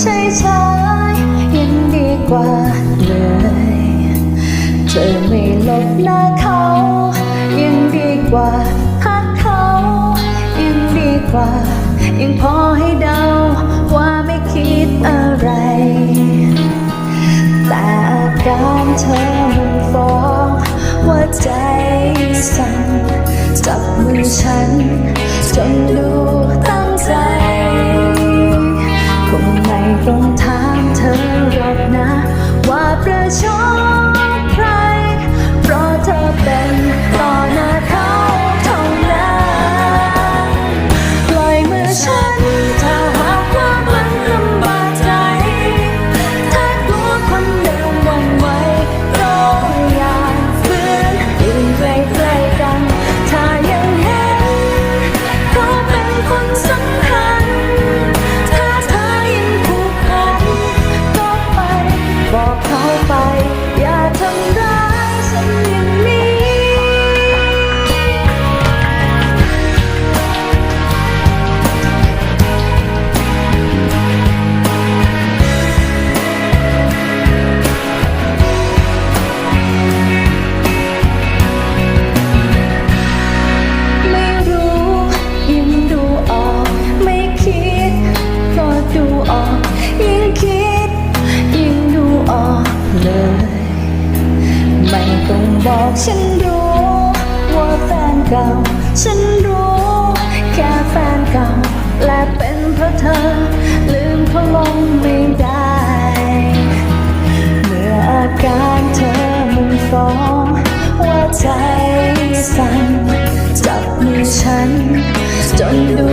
ใช่ใช่ยังดีกว่าเลย เธอไม่ลบหน้าเขา กว่าหักเขายังดีกว่า ยังพอให้เดาว่าไม่คิดอะไร แต่อาการเธอมันฟ้องว่าใจสั่นจับมือฉันจนดูตั้งใจคงไม่ต้องถามเธอหรอกนะ ว่าประชด บอกฉันรู้ ว่าแฟนเก่า ฉันรู้ แค่แฟนเก่า และเป็นเพราะเธอ ลืมเขาลงไม่ได้ เมื่ออาการเธอมันฟ้องว่าใจสั่นจับมือฉัน จนดู